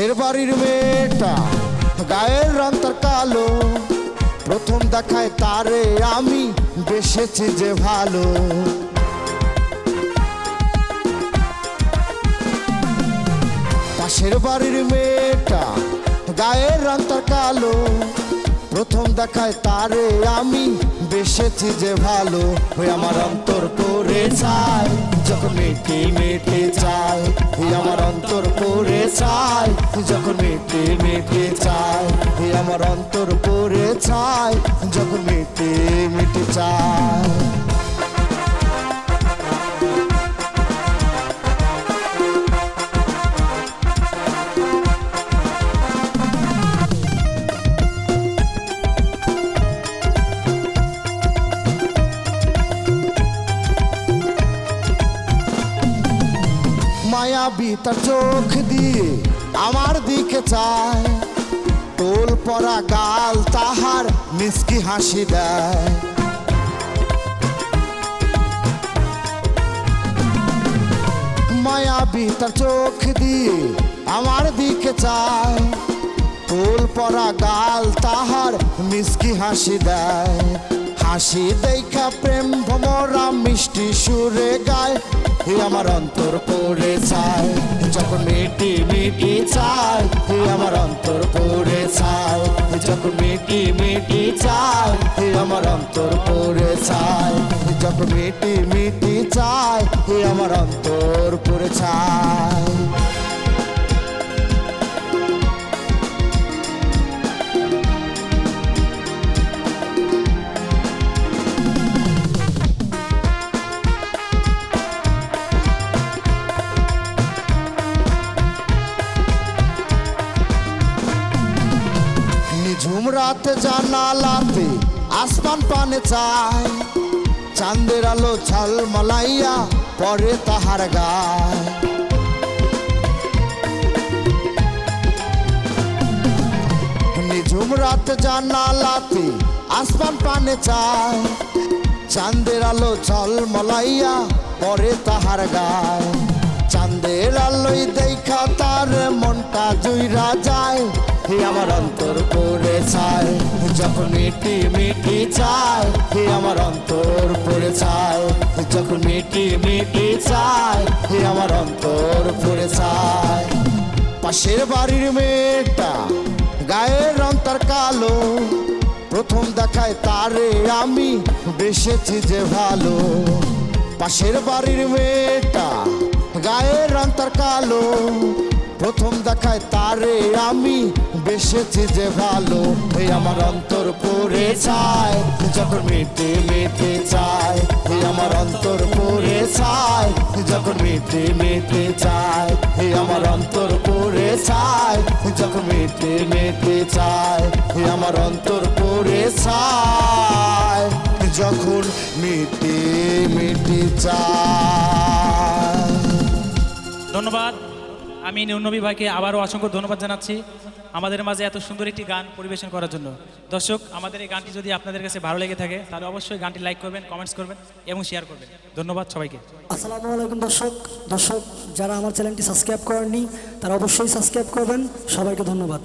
বাড়ির মেয়েটা। গায়ের রং তার কালো। প্রথম দেখায় তারে আমি বেসেছি যে ভালো। পাশের বাড়ির মেয়েটা, গায়ের রং তার কালো। প্রথম দেখায় তারে আমি। বেসেছি যে ভালো হয়ে আমার অন্তর করে চায় যখন মেটে মেটে চায় হে আমার অন্তর করে চায় যখন মেটে মেটে চায় হে আমার অন্তর করে চায় যখন মেটে মায়াবী তার চোখ দিয়ে আমার দিকে চায়। টোল পরা গাল তাহার মিসকি হাসি দেয়। মায়াবী তার চোখ দিয়ে আমার দিকে চায়। টোল পরা গাল তাহার মিসকি হাসি দেয়। হাসি দেখা প্রেম ভমরা মিষ্টি সুরে গায়। হে আমার অন্তর পড়ে চায় যখন মেটি মেটি চায় হে আমার অন্তর পড়ে চায় যখন মেটি মেটি চায় হে আমার অন্তর পড়ে চায় যখন মেটি মেটি চায় হে আমার অন্তর পড়ে চায় রাত জানালাতে আসমান পানে চায়। চাঁদের আলো ছাল মালাইয়া পরে তাহার গায়। নিঝুম রাত জানালাতে আসমান পানে চায়। চাঁদের আলো ছল মলাইয়া পরে তাহার গায়। আলোয় দেখা তার মনটা জুইরা যায়। হে আমার অন্তর পড়ে চায় যখন মিটি মিটি চায় হে আমার অন্তর পড়ে চায় যখন মিটি মিটি চায় হে আমার অন্তর পড়ে চায় পাশের বাড়ির মেয়েটা, গায়ের রং তার কালো, প্রথম দেখায় তারে আমি বেসেছি যে ভালো। পাশের বাড়ির মেয়েটা, গায়ের রং তার কালো প্রথম দেখায় তারে আমি। বেসেছি যে ভালো, এই আমার অন্তর পড়ে চায় যখন মেটে মেটে চায় এই আমার অন্তর পড়ে চায় যখন মেটে মেটে চায় এই আমার অন্তর পড়ে চায় যখন মেটে মেটে চায় এই আমার অন্তর পড়ে চায় যখন মেটে মেটে চায় ধন্যবাদ। আমি নবী ভাইকে আবারও অসংখ্য ধন্যবাদ জানাচ্ছি আমাদের মাঝে এত সুন্দর একটি গান পরিবেশন করার জন্য। দর্শক, আমাদের এই গানটি যদি আপনাদের কাছে ভালো লেগে থাকে, তাহলে অবশ্যই গানটি লাইক করবেন, কমেন্টস করবেন এবং শেয়ার করবেন। ধন্যবাদ সবাইকে। আসসালামু আলাইকুম দর্শক। দর্শক, যারা আমার চ্যানেলটি সাবস্ক্রাইব করেননি, তারা অবশ্যই সাবস্ক্রাইব করবেন। সবাইকে ধন্যবাদ।